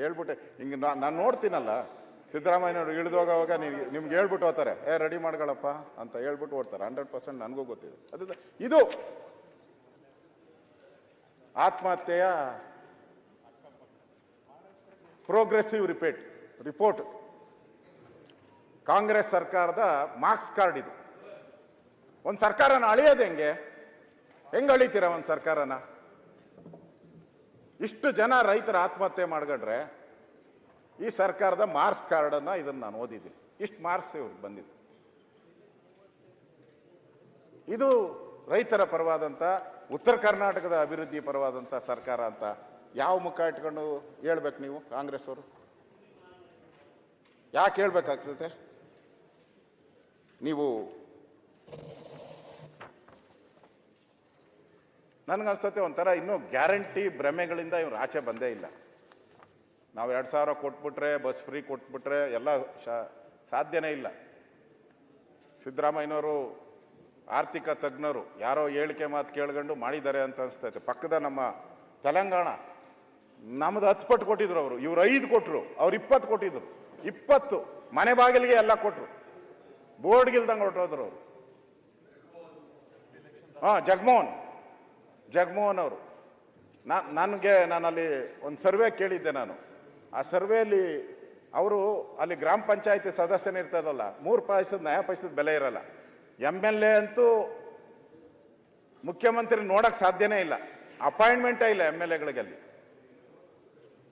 ಹೇಳ್ಬಿಟ್ಟೆ. ಹಿಂಗೆ ನಾನು ನೋಡ್ತೀನಲ್ಲ. ಸಿದ್ದರಾಮಯ್ಯನವ್ರು ಇಳಿದೋಗವಾಗ ನೀವು ನಿಮ್ಗೆ ಹೇಳ್ಬಿಟ್ಟು ಹೋಗ್ತಾರೆ ಏ, ರೆಡಿ ಮಾಡ್ಕೊಳಪ್ಪ ಅಂತ ಹೇಳ್ಬಿಟ್ಟು ಓಡ್ತಾರೆ ಹಂಡ್ರೆಡ್ ಪರ್ಸೆಂಟ್ ನನಗೂ ಗೊತ್ತಿದೆ. ಅದು ಇದು ಆತ್ಮಹತ್ಯೆಯ ಪ್ರೋಗ್ರೆಸಿವ್ ರಿಪೇಟ್, ರಿಪೋರ್ಟ್. ಕಾಂಗ್ರೆಸ್ ಸರ್ಕಾರದ ಮಾರ್ಕ್ಸ್ ಕಾರ್ಡ್ ಇದು. ಒಂದು ಸರ್ಕಾರನ ಅಳಿಯೋದು ಹೆಂಗೆ? ಹೆಂಗೆ ಅಳಿತೀರ ಒಂದು ಸರ್ಕಾರನ? ಇಷ್ಟು ಜನ ರೈತರ ಆತ್ಮಹತ್ಯೆ ಮಾಡ್ಕೊಂಡ್ರೆ ಈ ಸರ್ಕಾರದ ಮಾರ್ಕ್ಸ್ ಕಾರ್ಡನ್ನು ಇದನ್ನ ನಾನು ಓದಿದ್ದೀನಿ. ಇಷ್ಟು ಮಾರ್ಕ್ಸ್ ಇವ್ರಿಗೆ ಬಂದಿದೆ. ಇದು ರೈತರ ಪರವಾದಂಥ ಉತ್ತರ ಕರ್ನಾಟಕದ ಅಭಿವೃದ್ಧಿ ಪರವಾದಂಥ ಸರ್ಕಾರ ಅಂತ ಯಾವ ಮುಖ ಇಟ್ಕೊಂಡು ಹೇಳ್ಬೇಕು ನೀವು ಕಾಂಗ್ರೆಸ್ ಅವರು ಯಾಕೆ ಹೇಳ್ಬೇಕಾಗ್ತದೆ? ನೀವು ನನಗನ್ಸ್ತತೆ ಒಂಥರ ಇನ್ನೂ ಗ್ಯಾರಂಟಿ ಭ್ರಮೆಗಳಿಂದ ಇವ್ರು ಆಚೆ ಬಂದೇ ಇಲ್ಲ. ನಾವು ಎರಡು ಸಾವಿರ ಕೊಟ್ಬಿಟ್ರೆ, ಬಸ್ ಫ್ರೀ ಕೊಟ್ಬಿಟ್ರೆ ಎಲ್ಲ ಸಾಧ್ಯನೇ ಇಲ್ಲ. ಸಿದ್ದರಾಮಯ್ಯನವರು ಆರ್ಥಿಕ ತಜ್ಞರು, ಯಾರೋ ಹೇಳಿಕೆ ಮಾತು ಕೇಳ್ಕೊಂಡು ಮಾಡಿದ್ದಾರೆ ಅಂತ ಅನಿಸ್ತೈತೆ. ಪಕ್ಕದ ನಮ್ಮ ತೆಲಂಗಾಣ, ನಮ್ದು ಹತ್ತು ಪಟ್ಟು ಕೊಟ್ಟಿದ್ರು ಅವರು. ಇವ್ರು ಐದು ಕೊಟ್ಟರು ಅವ್ರು ಇಪ್ಪತ್ತು ಕೊಟ್ಟಿದ್ರು. ಇಪ್ಪತ್ತು, ಮನೆ ಬಾಗಿಲಿಗೆ ಎಲ್ಲ ಕೊಟ್ಟರು ಬೋರ್ಡ್ಗಿಲ್ದಂಗೆ ಹೊರಟೋದ್ರು ಅವರು. ಹಾಂ, ಜಗಮೋಹನ್. ಜಗಮೋಹನ್ ಅವರು. ನಾ, ನನಗೆ ನಾನಲ್ಲಿ ಒಂದು ಸರ್ವೆ ಕೇಳಿದ್ದೆ ನಾನು. ಆ ಸರ್ವೆಯಲ್ಲಿ ಅವರು ಅಲ್ಲಿ ಗ್ರಾಮ ಪಂಚಾಯತಿ ಸದಸ್ಯನಿರ್ತದಲ್ಲ ಮೂರು ಪಾಯಸದ ನ್ಯಾಯ ಪಾಯಸದ ಬೆಲೆ ಇರಲ್ಲ. ಎಂ ಎಲ್ ಎ ಅಂತೂ ಮುಖ್ಯಮಂತ್ರಿ ನೋಡಕ್ಕೆ ಸಾಧ್ಯನೇ ಇಲ್ಲ. ಅಪಾಯಿಂಟ್ಮೆಂಟೇ ಇಲ್ಲ ಎಂ ಎಲ್ ಎಗಳಿಗಲ್ಲಿ.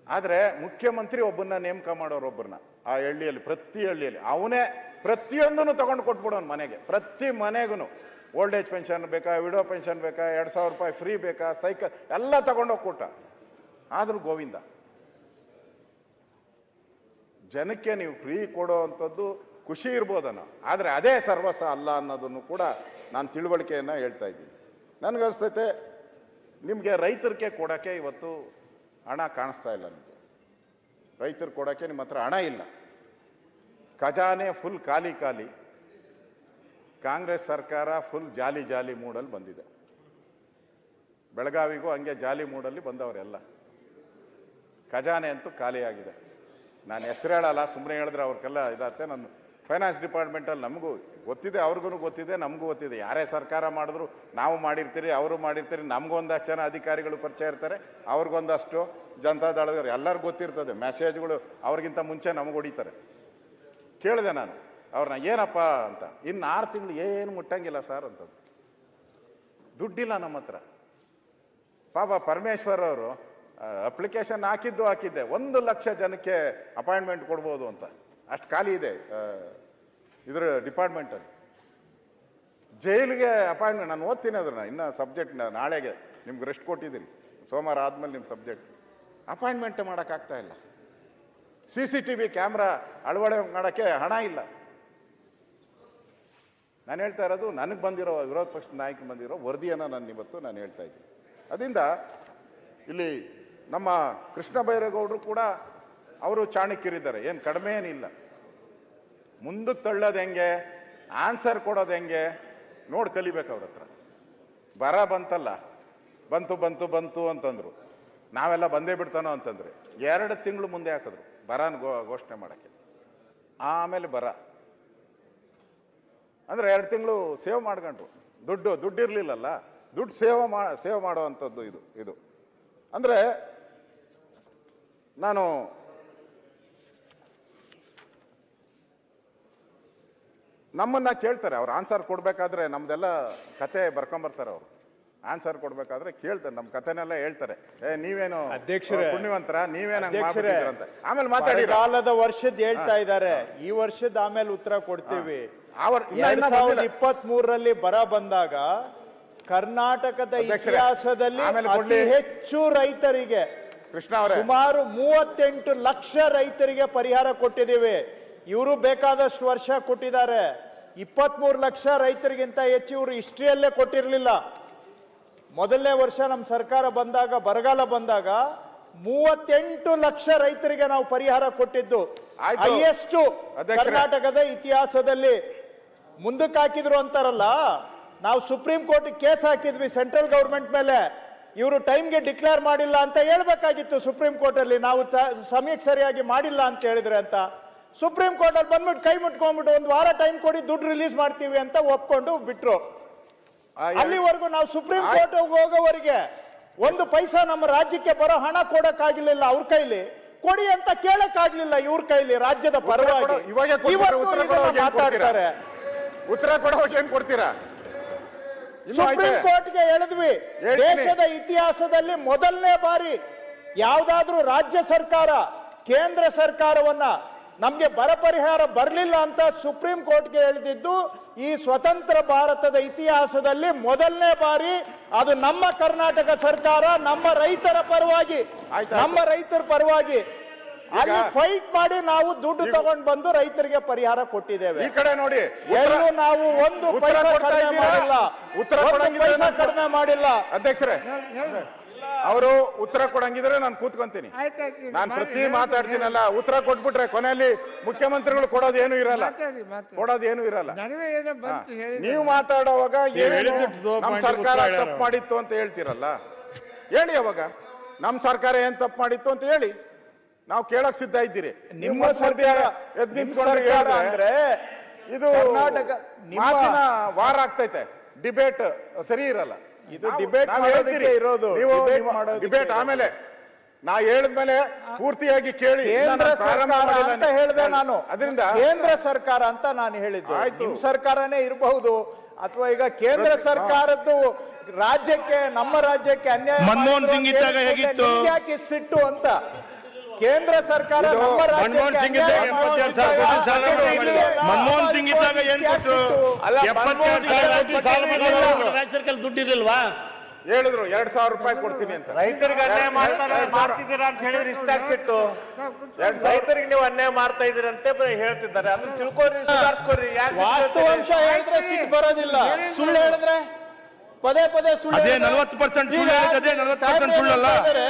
ಆದರೆ ಮುಖ್ಯಮಂತ್ರಿ ಒಬ್ಬನ್ನ ನೇಮಕ ಮಾಡೋರು ಒಬ್ಬರನ್ನ, ಆ ಹಳ್ಳಿಯಲ್ಲಿ, ಪ್ರತಿ ಹಳ್ಳಿಯಲ್ಲಿ. ಅವನೇ ಪ್ರತಿಯೊಂದನ್ನು ತಗೊಂಡು ಕೊಟ್ಬಿಡೋನು ಮನೆಗೆ, ಪ್ರತಿ ಮನೆಗೂ ಓಲ್ಡ್ ಏಜ್ ಪೆನ್ಷನ್ ಬೇಕಾ, ವಿಡೋ ಪೆನ್ಷನ್ ಬೇಕಾ, ಎರಡು ಸಾವಿರ ರೂಪಾಯಿ ಫ್ರೀ ಬೇಕಾ, ಸೈಕಲ್, ಎಲ್ಲ ತಗೊಂಡೋಗಿ ಕೊಟ್ಟ ಆದರೂ ಗೋವಿಂದ, ಜನಕ್ಕೆ ನೀವು ಫ್ರೀ ಕೊಡೋ ಅಂಥದ್ದು ಖುಷಿ ಇರ್ಬೋದನ. ಆದರೆ ಅದೇ ಸರ್ವಸ ಅಲ್ಲ ಅನ್ನೋದನ್ನು ಕೂಡ ನಾನು ತಿಳುವಳಿಕೆಯನ್ನು ಹೇಳ್ತಾ ಇದ್ದೀನಿ. ನನಗನ್ಸ್ತೈತೆ ನಿಮಗೆ ರೈತರಿಗೆ ಕೊಡೋಕ್ಕೆ ಇವತ್ತು ಹಣ ಕಾಣಿಸ್ತಾ ಇಲ್ಲ ನಿಮಗೆ. ರೈತರು ಕೊಡೋಕ್ಕೆ ನಿಮ್ಮ ಹತ್ರ ಹಣ ಇಲ್ಲ. ಖಜಾನೆ ಫುಲ್ ಖಾಲಿ ಖಾಲಿ. ಕಾಂಗ್ರೆಸ್ ಸರ್ಕಾರ ಫುಲ್ ಜಾಲಿ ಜಾಲಿ ಮೂಡಲ್ಲಿ ಬಂದಿದೆ. ಬೆಳಗಾವಿಗೂ ಹಂಗೆ ಜಾಲಿ ಮೂಡಲ್ಲಿ ಬಂದವರೆಲ್ಲ. ಖಜಾನೆ ಅಂತೂ ಖಾಲಿಯಾಗಿದೆ. ನಾನು ಹೆಸರು ಹೇಳಲ್ಲ ಸುಮ್ಮನೆ ಹೇಳಿದ್ರೆ ಅವ್ರಿಗೆಲ್ಲ ಇದಾಗುತ್ತೆ ನಾನು ಫೈನಾನ್ಸ್ ಡಿಪಾರ್ಟ್ಮೆಂಟಲ್ಲಿ ನಮಗೂ ಗೊತ್ತಿದೆ ಅವ್ರಿಗೂ ಗೊತ್ತಿದೆ, ನಮಗೂ ಗೊತ್ತಿದೆ. ಯಾರೇ ಸರ್ಕಾರ ಮಾಡಿದ್ರು ನಾವು ಮಾಡಿರ್ತೀರಿ, ಅವರು ಮಾಡಿರ್ತೀರಿ, ನಮಗೊಂದಷ್ಟು ಜನ ಅಧಿಕಾರಿಗಳು ಪರಿಚಯ ಇರ್ತಾರೆ, ಅವ್ರಿಗೊಂದಷ್ಟು ಜನತಾದಳದವ್ರು ಎಲ್ಲರಿಗೂ ಗೊತ್ತಿರ್ತದೆ. ಮೆಸೇಜ್ಗಳು ಅವ್ರಿಗಿಂತ ಮುಂಚೆ ನಮಗೆ ಹೊಡಿತಾರೆ. ಕೇಳಿದೆ ನಾನು. ಅವ್ರನ್ನ ಏನಪ್ಪ ಅಂತ, ಇನ್ನು ಆರು ತಿಂಗಳು ಏನು ಮುಟ್ಟಂಗಿಲ್ಲ ಸರ್ ಅಂತ ದುಡ್ಡಿಲ್ಲ ನಮ್ಮ ಹತ್ರ. ಪಾಪ ಪರಮೇಶ್ವರ್ ಅವರು ಅಪ್ಲಿಕೇಶನ್ ಹಾಕಿದ್ದು ಹಾಕಿದ್ದೆ. ಒಂದು ಲಕ್ಷ ಜನಕ್ಕೆ ಅಪಾಯಿಂಟ್ಮೆಂಟ್ ಕೊಡ್ಬೋದು ಅಂತ. ಅಷ್ಟು ಖಾಲಿ ಇದೆ ಇದರ ಡಿಪಾರ್ಟ್ಮೆಂಟಲ್ಲಿ ಜೈಲಿಗೆ ಅಪಾಯಿಂಟ್ಮೆಂಟ್ ನಾನು ಓದ್ತೀನಿ ಅದನ್ನ, ಇನ್ನು ಸಬ್ಜೆಕ್ಟ್ ನಾಳೆಗೆ. ನಿಮ್ಗೆ ರೆಸ್ಟ್ ಕೊಟ್ಟಿದ್ದೀನಿ. ಸೋಮವಾರ ಆದ್ಮೇಲೆ ನಿಮ್ಮ ಸಬ್ಜೆಕ್ಟ್ ಅಪಾಯಿಂಟ್ಮೆಂಟ್ ಮಾಡೋಕ್ಕಾಗ್ತಾ ಇಲ್ಲ. C C T V camera ಅಳವಡೆ ಮಾಡೋಕ್ಕೆ ಹಣ ಇಲ್ಲ. ನಾನು ಹೇಳ್ತಾ ಇರೋದು, ನನಗೆ ಬಂದಿರೋ ವಿರೋಧ ಪಕ್ಷದ ನಾಯಕ ಬಂದಿರೋ ವರದಿಯನ್ನು ನಾನು ಇವತ್ತು ನಾನು ಹೇಳ್ತಾ ಇದ್ದೀನಿ. ಅದರಿಂದ ಇಲ್ಲಿ ನಮ್ಮ ಕೃಷ್ಣ ಬೈರೇಗೌಡರು ಕೂಡ ಅವರು ಚಾಣಕ್ಯರಿದ್ದಾರೆ. ಏನು ಕಡಿಮೆ ಏನಿಲ್ಲ. ಮುಂದಕ್ಕೆ ತಳ್ಳೋದು ಹೆಂಗೆ, ಆನ್ಸರ್ ಕೊಡೋದು ಹೆಂಗೆ, ನೋಡಿ ಕಲಿಬೇಕು ಅವ್ರ ಹತ್ರ. ಬರ ಬಂತಲ್ಲ, ಬಂತು ಬಂತು ಬಂತು ಅಂತಂದರು. ನಾವೆಲ್ಲ ಬಂದೇ ಬಿಡ್ತಾನೋ ಅಂತಂದ್ರೆ, ಎರಡು ತಿಂಗಳು ಮುಂದೆ ಹಾಕಿದ್ರು, ಬರನ ಘೋಷಣೆ ಮಾಡೋಕ್ಕೆ. ಆಮೇಲೆ ಬರ. ಅಂದ್ರೆ ಎರಡು ತಿಂಗಳು ಸೇವ್ ಮಾಡ್ಕೊಂಡ್ರು. ದುಡ್ಡು ದುಡ್ಡು ಇರಲಿಲ್ಲಲ್ಲ ದುಡ್ಡು ಸೇವ್ ಮಾ ಸೇವ್ ಮಾಡುವಂಥದ್ದು ಇದು ಇದು. ಅಂದರೆ ನಾನು ನಮ್ಮನ್ನ ಕೇಳ್ತಾರೆ. ಅವ್ರು ಆನ್ಸರ್ ಕೊಡ್ಬೇಕಾದ್ರೆ ನಮ್ದೆಲ್ಲ ಕತೆ ಬರ್ಕೊಂಬರ್ತಾರೆ ಅವರು. ಆನ್ಸರ್ ಕೊಡ್ಬೇಕಾದ್ರೆ ಕೇಳ್ತಾರೆ. ನಮ್ಮ ಕತೆನೆಲ್ಲ ಹೇಳ್ತಾರೆ. ಏ ನೀವೇನು ಅಧ್ಯಕ್ಷರೇ. ಪುಣ್ಯವಂತರ? ನೀವೇನು ಆಮೇಲೆ ಮಾತಾಡಿ. ಕಾಲದ ವರ್ಷದ ಹೇಳ್ತಾ ಇದ್ದಾರೆ ಈ ವರ್ಷದ ಆಮೇಲೆ ಉತ್ತರ ಕೊಡ್ತೀವಿ. ಅವ್ರ- ಎರಡ್ ಸಾವಿರದ. ಇಪ್ಪತ್ತ್ ಮೂರರಲ್ಲಿ ಬರ ಬಂದಾಗ ಕರ್ನಾಟಕದ ಇತಿಹಾಸದಲ್ಲಿ ಅತಿ ಹೆಚ್ಚು ರೈತರಿಗೆ ಕೃಷ್ಣ ಅವರೇ. ಸುಮಾರು ಮೂವತ್ತೆಂಟು ಲಕ್ಷ ರೈತರಿಗೆ ಪರಿಹಾರ ಕೊಟ್ಟಿದ್ದೀವಿ. ಇವರು ಬೇಕಾದಷ್ಟು ವರ್ಷ ಕೊಟ್ಟಿದ್ದಾರೆ. ಇಪ್ಪತ್ಮೂರು ಲಕ್ಷ ರೈತರಿಗಿಂತ ಹೆಚ್ಚು ಇವರು ಹಿಸ್ಟ್ರಿಯಲ್ಲೇ ಕೊಟ್ಟಿರಲಿಲ್ಲ. ಮೊದಲನೇ ವರ್ಷ ನಮ್ಮ ಸರ್ಕಾರ ಬಂದಾಗ ಬರಗಾಲ ಬಂದಾಗ ಮೂವತ್ತೆಂಟು ಲಕ್ಷ ರೈತರಿಗೆ ನಾವು ಪರಿಹಾರ ಕೊಟ್ಟಿದ್ದು. ಹೈಯೆಸ್ಟ್ ಕರ್ನಾಟಕದ ಇತಿಹಾಸದಲ್ಲಿ. ಮುಂದಕ್ಕೆ ಹಾಕಿದ್ರು ಅಂತಾರಲ್ಲ ನಾವು ಸುಪ್ರೀಂ ಕೋರ್ಟ್ ಕೇಸ್ ಹಾಕಿದ್ವಿ ಸೆಂಟ್ರಲ್ ಗೌರ್ಮೆಂಟ್ ಮೇಲೆ. ಇವರು ಟೈಮ್ಗೆ ಡಿಕ್ಲೇರ್ ಮಾಡಿಲ್ಲ ಅಂತ ಹೇಳ್ಬೇಕಾಗಿತ್ತು ಸುಪ್ರೀಂ ಕೋರ್ಟ್ ಅಲ್ಲಿ ನಾವು ಸಮಯಕ್ಕೆ ಸರಿಯಾಗಿ ಮಾಡಿಲ್ಲ ಅಂತ ಹೇಳಿದ್ರೆ ಅಂತ. ಸುಪ್ರೀಂ ಕೋರ್ಟ್ ಅಲ್ಲಿ ಬಂದ್ಬಿಟ್ಟು ಕೈ ಮುಟ್ಕೊಂಡ್ಬಿಟ್ಟು ಒಂದು ವಾರ ಟೈಮ್ ಕೊಡಿ ದುಡ್ಡು ರಿಲೀಸ್ ಮಾಡ್ತೀವಿ ಅಂತ ಒಪ್ಕೊಂಡು ಬಿಟ್ರು. ಅಲ್ಲಿವರೆಗೂ ನಾವು ಸುಪ್ರೀಂ ಕೋರ್ಟ್ ಹೋಗೋವರೆಗೆ ಒಂದು ಪೈಸಾ ನಮ್ಮ ರಾಜ್ಯಕ್ಕೆ ಬರೋ ಹಣ ಕೊಡಕ್ಕಾಗಲಿಲ್ಲ ಅವ್ರ ಕೈಲಿ. ಕೊಡಿ ಅಂತ ಕೇಳಕ್ಕಾಗ್ಲಿಲ್ಲ ಇವ್ರ ಕೈಲಿ ರಾಜ್ಯದ ಪರವಾಗಿ? ಮಾತಾಡ್ತಾರೆ. ಉತ್ತರ ಕೊಡೋಕೆ ಏನ್ ಕೊಡ್ತೀರಾ ಸುಪ್ರೀಂ. ಕೋರ್ಟ್ಗೆ ಹೇಳಿದ್ವಿ. ದೇಶದ ಇತಿಹಾಸದಲ್ಲಿ ಮೊದಲನೇ ಬಾರಿ ಯಾವ್ದಾದ್ರೂ ರಾಜ್ಯ ಸರ್ಕಾರ ಕೇಂದ್ರ ಸರ್ಕಾರವನ್ನ ನಮ್ಗೆ ಬರ ಪರಿಹಾರ ಬರಲಿಲ್ಲ ಅಂತ ಸುಪ್ರೀಂ ಕೋರ್ಟ್ಗೆ ಎಳೆದಿದ್ದು ಈ ಸ್ವತಂತ್ರ ಭಾರತದ ಇತಿಹಾಸದಲ್ಲಿ ಮೊದಲನೇ ಬಾರಿ ಅದು ನಮ್ಮ ಕರ್ನಾಟಕ ಸರ್ಕಾರ ನಮ್ಮ ರೈತರ ಪರವಾಗಿ ನಮ್ಮ ರೈತರ ಪರವಾಗಿ ಅಲ್ಲಿ ಫೈಟ್ ಮಾಡಿ ನಾವು ದುಡ್ಡು ತಗೊಂಡ್ ಬಂದು ರೈತರಿಗೆ ಪರಿಹಾರ ಕೊಟ್ಟಿದ್ದೇವೆ. ಈ ಕಡೆ ನೋಡಿ ಎಲ್ಲೂ ನಾವು ಒಂದು ಉತ್ತರ ಪೈಸಾ ಕೊಡ್ತಾ ಕಡಿಮೆ? ಮಾಡಿಲ್ಲ. ಉತ್ತರ ಪೈಸಾ ಕಡಿಮೆ ಮಾಡಿಲ್ಲ. ಅಧ್ಯಕ್ಷರೇ ಅವರು ಉತ್ತರ ಕೊಡಂಗಿದ್ರೆ ನಾನು ಕೂತ್ಕೊಂತೀನಿ. ನಾನು ಪ್ರತಿ ಮಾತಾಡ್ತೀನಲ್ಲ ಉತ್ತರ ಕೊಟ್ಬಿಟ್ರೆ ಕೊನೆಯಲ್ಲಿ ಮುಖ್ಯಮಂತ್ರಿಗಳು ಕೊಡೋದು ಏನು ಇರಲ್ಲ. ಕೊಡೋದೇನು ಮಾತಾಡಿ. ಕೊಡೋದು ಏನು ಇರಲ್ಲ. ನೀವು ಮಾತಾಡುವಾಗ ಏನು ನಮ್ಮ ಸರ್ಕಾರ ತಪ್ಪು ಮಾಡಿತ್ತು ಅಂತ ಹೇಳ್ತೀರಲ್ಲ. ಹೇಳಿ ಅವಾಗ. ನಮ್ಮ ಸರ್ಕಾರ ಏನ್ ತಪ್ಪು ಮಾಡಿತ್ತು ಅಂತ ಹೇಳಿ. ನಾವು ಕೇಳಕ್ ಸಿದ್ಧ ಇದ್ದೀರಿ. ನಿಮ್ಮ ಸರ್ಕಾರ ಎದ್ ಅಂದ್ರೆ ಇದು ಕರ್ನಾಟಕ ನಿಮ್ಮ- ಮಾತಿನ ವಾರ ಆಗ್ತೈತೆ. ಡಿಬೇಟ್ ಸರಿ ಇರಲ್ಲ. ಇದು ಡಿಬೇಟ್ ಇರೋದು. ಡಿಬೇಟ್ ಆಮೇಲೆ ನಾ ಹೇಳಿದ್ಮೇಲೆ ಪೂರ್ತಿಯಾಗಿ ಕೇಳಿ. ಕೇಂದ್ರ ನಾನು ಪ್ರಾರಂಭ ಸರ್ಕಾರ ಮಾಡಿಲ್ಲ ಅಂತ ಹೇಳಿದೆ ನಾನು ಅದರಿಂದ ಕೇಂದ್ರ ಸರ್ಕಾರ ಅಂತ ನಾನು ಹೇಳಿದ್ದು. ಆಯ್ತು. ನಿಮ್ ಸರ್ಕಾರನೇ ಇರಬಹುದು. ಅಥವಾ ಈಗ ಕೇಂದ್ರ ಸರ್ಕಾರದ್ದು ರಾಜ್ಯಕ್ಕೆ ನಮ್ಮ ರಾಜ್ಯಕ್ಕೆ ಅನ್ಯಾಯ ಮನಮೋಹನ್ ಮಾಡಿದ್ರು ಸಿಂಗ್ ಅಂತ ಇದ್ದಾಗ ಹೇಳಿದ್ರೆ ಹೇಗಿತ್ತು? ನಿಮ್ಗೆ ಯಾಕೆ ಸಿಟ್ಟು ಅಂತ? ಕೇಂದ್ರ ಸರ್ಕಾರ ಮನಮೋಹನ್ ಸಿಂಗ್ ಇದ್ದಾಗ ಸಾವಿರ ಕೋಟಿ ಸಾಲ ಅಂತ ಮನಮೋಹನ್ ಸಿಂಗ್ ಇದ್ದಾಗ ಏನ್ ಕೊಟ್ಟು? ಎಪ್ಪತ್ತೆರಡು ಸಾವಿರ ಕೋಟಿ ಸಾಲ. ರಾಜ್ಯ ಸರ್ಕಾರ ದುಡ್ಡಿರಲ್ವಾ ಹೇಳಿದ್ರು ಎರಡ್ ಸಾವಿರ ರೂಪಾಯಿ ಕೊಡ್ತೀನಿ ಅಂತ. ರೈತರಿಗೆ ಅನ್ಯಾಯ ಮಾಡ್ತಿದ್ದೀರಾ ಅಂತ ಹೇಳಿದ್ರೆ ಇಷ್ಟ ಆಗ್ಸಿಟ್ಟು ರೈತರಿಗೆ ನೀವು ಅನ್ಯಾಯ ಮಾಡ್ತಾ ಇದ್ದೀರಂತೆ ಬರೀ ಹೇಳ್ತಿದ್ದಾರೆ. ಅದನ್ನ ತಿಳ್ಕೊರಿ ಸುಧಾರಿಸ್ಕೊರಿ ಯಾಕೆ ವಾಸ್ತವಾಂಶ ಹೇಳಿದ್ರೆ ಸಿಟ್ಟು ಬರೋದಿಲ್ಲ. ಸುಳ್ಳು ಹೇಳಿದ್ರೆ ಪದೇ ಪದೇ ಸುಳ್ಳು ಅದೇ 40% ಸುಳ್ಳು ಹೇಳಿದ್ದು ಅದೇ 40% ಸುಳ್ಳಲ್ಲ? ಹೇಳ್ತಾ ಇದ್ದಾರೆ,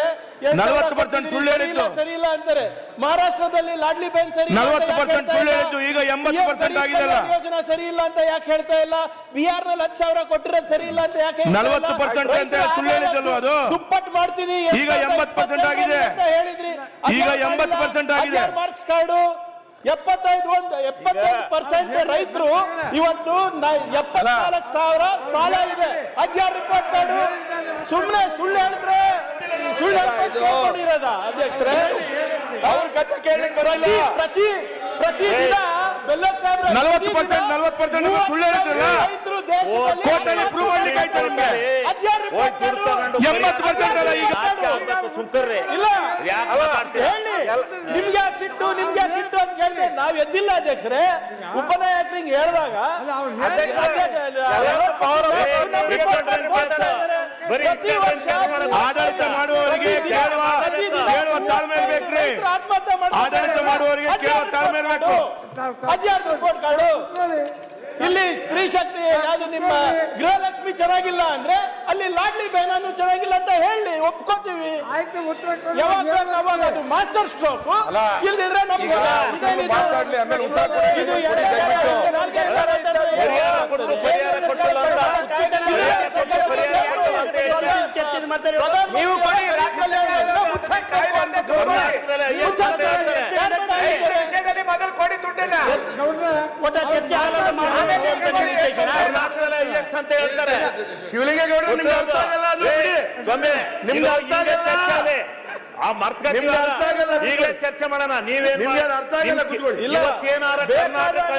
ಎಂಟು 40% ಸಾವಿರ ಸುಳ್ಳು ಸರಿ ಇಲ್ಲ, ಹೇಳಿದ್ದು. ಸರಿ ಇಲ್ಲ ಅಂತಾರೆ ಮಹಾರಾಷ್ಟ್ರದಲ್ಲಿ ಲಾಡ್ಲಿ ಬೆನ್ ಸರಿ ಇಲ್ಲ ಅಂತ 40% ಯಾಕೆ ಹೇಳ್ತಾ ಸುಳ್ಳು ಹೇಳಿದ್ದು, ಈಗ 80% ಆಗಿದೆ ಗರೀಬ್ ಆಗಿದೆಯಲ್ಲ? ಕಲ್ಯಾಣ ಯೋಜನಾ ಸರಿ ಇಲ್ಲ ಅಂತ ಯಾಕೆ ಹೇಳ್ತಾ ಇಲ್ಲ ಬಿಹಾರ್ನಲ್ಲಿ ಹತ್ತು ಸಾವಿರ ಕೊಟ್ಟಿರೋದು ಸರಿ ಇಲ್ಲ ಅಂತ ಯಾಕೆ ನಲವತ್ತು ಪರ್ಸೆಂಟ್ 40% ಅಂತ ಸುಳ್ಳು ಹೇಳಿದ್ದಲ್ವಾ ಅದು? ದುಪ್ಪಟ್ಟು ಮಾಡ್ತೀನಿ ಈಗ ಎಂಬತ್ತು ಪರ್ಸೆಂಟ್ ಆಗಿದೆ. ಹೇಳಿದ್ರಿ ಈಗ ಎಂಬತ್ತು ಪರ್ಸೆಂಟ್ 80% ಆಗಿದೆ. ಮಾರ್ಕ್ಸ್ ಕಾರ್ಡು ಎಪ್ಪತ್ತೈದು ಒಂದು ಎಪ್ಪತ್ತೈದು ಪರ್ಸೆಂಟ್ ರೈತರು ಇವತ್ತು ಎಪ್ಪತ್ನಾಲ್ಕು ಸಾವಿರ ಸಾಲ ಇದೆ. ಅದ್ಯಾರು ರಿಪೋರ್ಟ್ ಕಾರ್ಡ್ ಸುಮ್ಮನೆ ಸುಳ್ಳು ಹೇಳಿದ್ರೆ ಸುಳ್ಳು ಹೇಳ್ಕೊಂಡಿರೋದ ಅಧ್ಯಕ್ಷರೇ? ಅವ್ರ ಕಥೆ ಕೇಳಲಿಕ್ಕೆ ಬರಲ್ಲ. ಪ್ರತಿ ಪ್ರತಿ ದಿನ ಬೆಲ್ಲದ ಸಾಹೇಬ್ರೆ, 40% 40% ನೀವು ಸುಳ್ಳು ಹೇಳ್ತೀರಲ್ಲ? ರೈತರು ದೇಶದಲ್ಲಿ ಕೋರ್ಟಲ್ಲಿ prove ಮಾಡ್ಲಿಕ್ಕೆ ಆಯ್ತಾ ನಿಮ್ಗೆ? ಅದ್ಯಾರು report ಕಾರ್ಡು? ಎಂಬತ್ತು ಪರ್ಸೆಂಟ್ ಅಲ್ಲ ಈಗ. ಸುಮ್ಕರ್ರಿ ಮಾತಾಡ್ತೀರಾ? ಹೇಳಿ. ನಿಮ್ಗೆ ಸಿಟ್ಟು? ನಿಮ್ಗೆ ಸಿಟ್ಟು ಅಂತ ಕೇಳಿದ್ರೆ ನಾವ್ ಎದ್ದಿಲ್ಲ ಅಧ್ಯಕ್ಷರೇ. ಉಪನಾಯಕರಿಗೆ ಹೇಳಿದಾಗ ಪ್ರತಿ ವರ್ಷ ಆಡಳಿತ ಮಾಡುವವರಿಗೆ ಕೇಳುವ ಕೇಳುವ ತಾಳ್ಮೆ ಇರ್ಬೇಕ್ರಿ. ಆಡಳಿತ ಮಾಡುವವರಿಗೆ ಕೇಳುವ ತಾಳ್ಮೆ ಇರ್ಬೇಕು. ಅದ್ಯಾರು ರಿಪೋರ್ಟ್ ಕಾರ್ಡು ಇಲ್ಲಿ ಸ್ತ್ರೀ ಶಕ್ತಿ ಯಾವ್ದು ನಿಮ್ಮ ಗೃಹಲಕ್ಷ್ಮಿ ಚೆನ್ನಾಗಿಲ್ಲ ಅಂದ್ರೆ ಅಲ್ಲಿ ಲಾಡ್ಲಿ ಬೇನಾನು ಚೆನ್ನಾಗಿಲ್ಲ ಅಂತ ಹೇಳಿ ಒಪ್ಕೋತೀವಿ. ಅದು ಮಾಸ್ಟರ್ ಸ್ಟ್ರೋಕ್ ಇಲ್ದಿದ್ರೆ ನಮ್ಗೆ ಚರ್ಚೆ ಮಾಡ್ತಾರೆ ನೀವು ಮೊದಲು ಕೊಡಿ ದುಡ್ಡನ್ನ. ಒಟ್ಟ ಚರ್ಚೆ ಆಗಲ್ಲ ಹೇಳ್ತಾರೆ. ಸ್ವಾಮಿ ನಿಮ್ಗೆ ಅರ್ಥ ಆ ಈಗಲೇ ಚರ್ಚೆ ಮಾಡೋಣ. ನೀವೇನು ಅರ್ಥ ಆಗಿಲ್ಲ. ಇವತ್ತೇನಾರ ಕರ್ನಾಟಕ.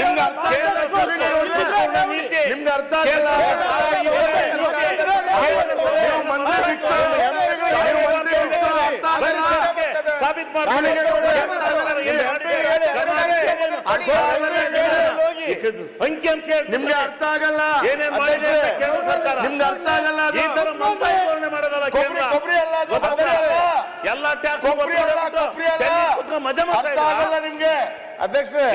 ನಿಮ್ಗೆ ಅರ್ಥ ಆಗಲ್ಲ, ಕೇಂದ್ರ ಶಿವಲಿಂಗ ಗೌಡ್ರು. ಸರ್ಕಾರದ ನೀತಿ. ನಿಮ್ಗೆ ಅರ್ಥ ಆಗಲ್ಲ ಕೇಂದ್ರ ಸರ್ಕಾರ ಇದೆ, ನೀತಿ. ನೀವು ಮಂತ್ರಿ ಫಿಕ್ಸ್ ನೀವು ಮಂತ್ರಿ ಫಿಕ್ಸ್ ಅರ್ಥ ಆಗಲ್ಲ ಸಾಬೀತ್ ಶಿವಲಿಂಗ ಗೌಡ್ರು ಅರ್ಥ ಆಗಲ್ಲ ಅಂಕಿ ನಿಮ್ಗೆ ಅರ್ಥ ಆಗಲ್ಲ? ಏನೇನ್ ಮಾಡಿದೆ ಕೇಂದ್ರ ಸರ್ಕಾರ? ನಿಮ್ಗೆ ಅರ್ಥ ಆಗಲ್ಲ. ಈ ತರ ಮಂತ್ರಾಲೋಚನೆ ಮಾಡೋದಲ್ಲ ಕೇಂದ್ರ. ಎಲ್ಲ ಟ್ಯಾಕ್ಸ್. ಕುತ್ಕೊಂಡು ಮಜಾ ಮಾಡ್ತಾ ಆಗಲ್ಲ ನಿಮ್ಗೆ. ಅಧ್ಯಕ್ಷರೇ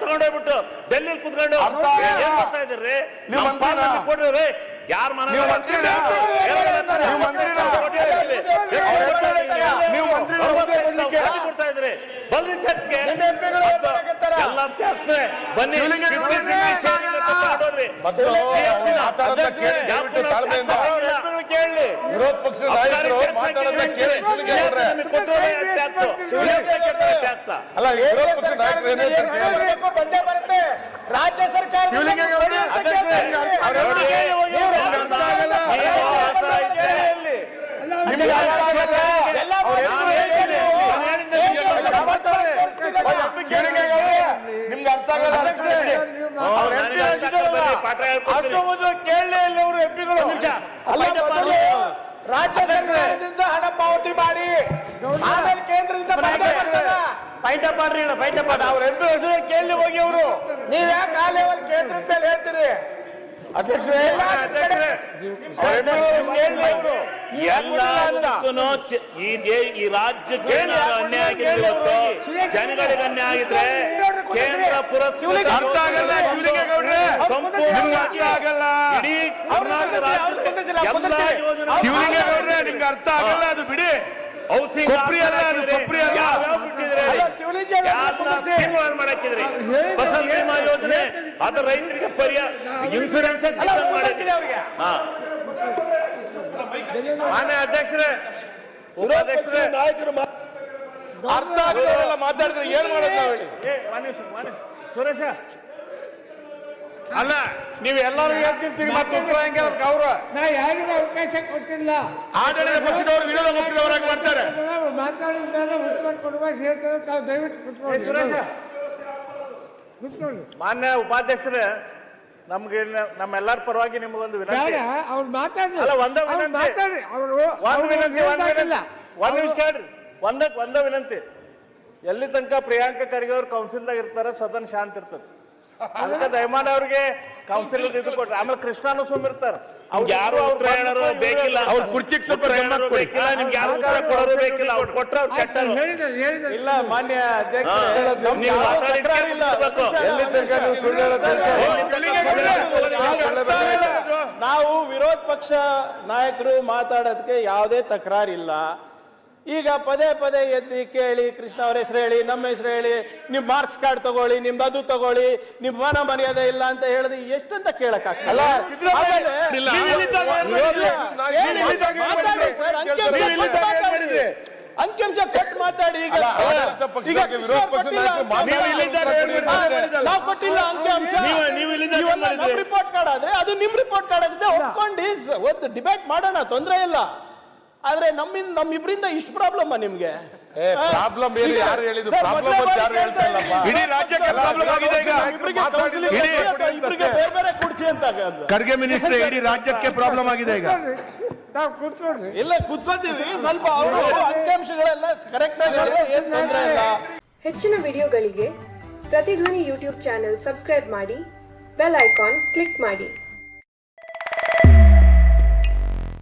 ತಗೊಂಡೋಗ್ಬಿಟ್ಟು ಡೆಲ್ಲಿ ಕುತ್ಕೊಂಡು. ಏನ್ ಮಾಡ್ತಾ ಇದ್ದೀರಿ? ಕೊಡ್ರಿ ಯಾರ ಮನೆ? ಕೊಡ್ತಾ ಇದ್ರಿ ಬನ್ನಿ ಚರ್ಚ್ಗೆ. ಎಲ್ಲ ಬನ್ನಿ 50 ಗೌಡ್ರೆ, 50 share ಇಲ್ಲ ತಗೊಂಡೋದ್ರಿ. ಮೊದಲು ಅವ್ರು ಮಾತಾಡೋದನ್ನ ಕೇಳಿ ವಿರೋಧ ಪಕ್ಷದ ನಾಯಕರು ಮಾತಾಡೋದನ್ನ ಕೇಳಿ. ಶಿವಲಿಂಗೇಗೌಡ್ರೆ. ಅಲ್ಲ ವಿರೋಧ ಪಕ್ಷದ ನಾಯಕರು ಏನ್ ಹೇಳ್ತಾರೆ? ಕೇಳಿ. ಬಂದೇ ಬರುತ್ತೆ. ರಾಜ್ಯ ಸರ್ಕಾರ ಶಿವಲಿಂಗೇಗೌಡ್ರೆ, ಅಧ್ಯಕ್ಷರೇ, ಅವ್ರು ಎರಡು ಕೇಳಿ ಹೋಗಿ ಅವ್ರು ಅರ್ಥ ಆಗಲ್ಲ. ನಿಮ್ಗೆ ಎರಡು ನಿಮ್ಗೆ ಅರ್ಥ ಆಗಲ್ಲ ಕೇಳಲೇ ಇಲ್ಲ ಅವರು ಎಂಪಿಗಳು ರಾಜ್ಯ ಸರ್ಕಾರದಿಂದ ಹಣ ಪಾವತಿ ಮಾಡಿ. ಆಮೇಲೆ ಕೇಂದ್ರದಿಂದ ಬಂದೇ ಬರ್ತದ. ಫೈಟ್ ಅಪ್ ಮಾಡ್ರಿ ಫೈಟ್ ಅಪ್ ಅವ್ರ ಎಂಪಿ ಹೆಸರು ಕೇಳಿ ಹೋಗಿ ಅವರು ನೀವ್ ಯಾಕೆ ಆ ಲೆವೆಲ್ ಕೇಂದ್ರದ ಮೇಲೆ ಹೇಳ್ತೀರಿ? ಅಧ್ಯಕ್ಷರೇ ಈ ದೇ- ಈ ರಾಜ್ಯಕ್ಕೆ ಅನ್ಯಾಯ ಆಗಿದ್ರೆ ಜನಗಳಿಗೆ ಅನ್ಯಾಯ ಆಗಿದ್ರೆ ಕೇಂದ್ರ ಪುರಸ್ಕೃತ ಅರ್ಥ ಆಗಲ್ಲ. ಶಿವಲಿಂಗೇಗೌಡ್ರೆ. ನಿಮ್ಗೆ ಅರ್ಥ ಆಗಲ್ಲ ಇಡೀ ಕರ್ನಾಟಕ ರಾಜ್ಯದ ಎಲ್ಲಾ ಯೋಜನೆ ಶಿವಲಿಂಗೇಗೌಡ್ರೆ ನಿಮ್ಗೆ ಅರ್ಥ ಆಗಲ್ಲ ಅದು ಬಿಡಿ. ಹೌಸಿಂಗ್ ಕೊಬ್ರಿ ಅಲ್ಲ ಅದು, ಕೊಬ್ರಿ ಅಲ್ಲ. ಯಾವ್ಯಾವ ಬಿಟ್ಟಿದ್ರೆ. ಮಾಡಾಕಿದ್ರಿ ಫಸಲ್ ಬಿಮಾ ಯೋಜನೆ ಅದು ರೈತರಿಗೆ ಪರಿಹಾರ ಇನ್ಸೂರೆನ್ಸ್ ಮಾನ್ಯ ಅಧ್ಯಕ್ಷರೇ ಉಪಾಧ್ಯಕ್ಷರೇ ನಾಯಕರು ಅರ್ಥ ಆಗಲ್ಲ ಮಾತಾಡಿದ್ರೆ ಏನ್ ಮಾಡೋದು ನಾವು ಹೇಳಿ ಸುರೇಶ ಅಲ್ಲ ನೀವು ಎಲ್ಲರೂ ಹೇಳ್ತಿರ್ತೀರಿ ಮತ್ತೆ ಉತ್ತರ ಹೆಂಗೆ ಅವ್ರಿಗೆ ಅವರು? ನಾ ಯಾರಿಗೂ ಅವಕಾಶ ಕೊಟ್ಟಿಲ್ಲ. ಆಡಳಿತ ಪಕ್ಷದವರು ವಿರೋಧ ಪಕ್ಷದವರಾಗಿ ಮಾಡ್ತಾರೆ? ಮಾತಾಡಿದ ಮೇಲೆ ಉತ್ತರ ಕೊಡುವಾಗ ಹೇಳ್ತಾರೆ ತಾವು ದಯವಿಟ್ಟು ಕುತ್ಕೊಳ್ಳಿ. ಕುತ್ಕೊಳ್ಳಿ. ಮಾನ್ಯ ಉಪಾಧ್ಯಕ್ಷರೇ ನಮ್ಗೆ ನಮ್ಮೆಲ್ಲರ ಪರವಾಗಿ ನಿಮಗೊಂದು ವಿನಂತಿ. ಅವ್ರು ಮಾತಾಡಿ ಅಲ್ಲ, ಒಂದೇ ವಿನಂತಿ. ಮಾತಾಡಿ ಅವರು ಒಂದು ವಿನಂತಿ ಒಂದ್ ನಿಮಿಷ ಕೇಳ್ರಿ ಒಂದಕ್ಕೆ ಒಂದ ವಿನಂತಿ. ಎಲ್ಲಿ ತನಕ ಪ್ರಿಯಾಂಕ ಖರ್ಗೆ ಅವ್ರು ಕೌನ್ಸಿಲ್ದಾಗ ಇರ್ತಾರ ಸದನ್ ಶಾಂತ ಇರ್ತದೆ. ಅದಕ್ಕೆ ದಯಮಾಡಿ ಅವ್ರಿಗೆ ಕೌನ್ಸಿಲ್ ಇದು ಕೊಟ್ರಿ ಆಮೇಲೆ ಕೃಷ್ಣಾನು ಸುಮ್ಮಿರ್ತಾರ ನಿಮ್ಗೆ ಯಾರು ಉತ್ತರ ಹೇಳೋರು ಬೇಕಿಲ್ಲ. ಅವ್ರ ಕುರ್ಚಿಗೆ ಸ್ವಲ್ಪ ಗಮನ ಕೊಡಿ. ಬೇಕಿಲ್ಲ. ನಿಮ್ಗೆ ಯಾರು ಉತ್ತರ ಕೊಡೋರು ಬೇಕಿಲ್ಲ. ಅವ್ರು ಕೊಟ್ರೆ ಅವ್ರು ಕೆಟ್ಟ ಇಲ್ಲ ಮಾನ್ಯ ಅಧ್ಯಕ್ಷ ನೀವು ಹೇಳೋದು ನಾವು ವಿರೋಧ ಪಕ್ಷ ನಾಯಕರು ಮಾತಾಡೋದಕ್ಕೆ ಯಾವುದೇ ತಕರಾರಿಲ್ಲ. ಈಗ ಪದೇ ಪದೇ ಎತ್ತಿ ಕೇಳಿ ಕೃಷ್ಣ ಅವ್ರ ಹೆಸರು ಹೇಳಿ ನಮ್ಮ ಹೆಸರು ಹೇಳಿ ನಿಮ್ ಮಾರ್ಕ್ಸ್ ಕಾರ್ಡ್ ತಗೊಳ್ಳಿ ನಿಮ್ದು ಅದು ತಗೊಳ್ಳಿ ನಿಮ್ ಮಾನ ಮರ್ಯಾದೆ ಇಲ್ಲ ಅಂತ ಹೇಳಿದ್ರೆ ಎಷ್ಟಂತ ಕೇಳಕ್ಕಾಗಲ್ಲ ಅಂಕಿಅಂಶ ಕಟ್ ಕೊಟ್ಟು ಮಾತಾಡಿ. ಈಗ. ನೀವು ಕೊಟ್ಟಿಲ್ಲ ಅಂಕಿಅಂಶ ರಿಪೋರ್ಟ್ ಕಾರ್ಡ್ ಆದ್ರೆ ಅದು ನಿಮ್ ರಿಪೋರ್ಟ್ ಕಾರ್ಡ್ ಆಗಿದೆ ಒಪ್ಕೊಂಡು ಒಂದು ಡಿಬೇಟ್ ಮಾಡೋಣ ತೊಂದ್ರೆ ಇಲ್ಲ. ಆದ್ರೆ ನಮ್ಮಿಂದ ನಮ್ಮಿಬ್ರಿಂದ ಇಷ್ಟು ಪ್ರಾಬ್ಲಮ್ ನಿಮ್ಗೆ ಏ, problem ಏನು ಯಾರು ಹೇಳಿದ್ರು ಪ್ರಾಬ್ಲಮ್ ಅಂತ ಯಾರು ಹೇಳ್ತಾ ಇಲ್ಲಪ್ಪ. ಇಡೀ ರಾಜ್ಯಕ್ಕೆ problem ಆಗಿದೆ ಈಗ. ಇಬ್ರಿಗೆ ಇಡೀ ಇಬ್ರಿಗೆ ಬೇರೆ ಬೇರೆ ಕೂಡ್ಸಿ ಅಂತ. ಖರ್ಗೆ ಮಿನಿಸ್ಟರ್ ಇಡೀ ರಾಜ್ಯಕ್ಕೆ ಪ್ರಾಬ್ಲಮ್ ಆಗಿದೆ ಈಗ ತಾವು ಕೂತ್ಕೊಳ್ರಿ ಇಲ್ಲ ಕುತ್ಕೊತೀವಿ ಸ್ವಲ್ಪ ಅವರು ಅಂಕಿಅಂಶಗಳೆಲ್ಲ ಕರೆಕ್ಟ್ ಆಗಿ ಹೇಳಿದ್ರೆ ಏನ್ ತೊಂದ್ರೆ ಇಲ್ಲ ಹೆಚ್ಚಿನ ವಿಡಿಯೋಗಳಿಗೆ ಪ್ರತಿಧ್ವನಿ ಯೂಟ್ಯೂಬ್ ಚಾನೆಲ್ ಸಬ್ಸ್ಕ್ರೈಬ್ ಮಾಡಿ ಬೆಲ್ ಐಕಾನ್ ಕ್ಲಿಕ್ ಮಾಡಿ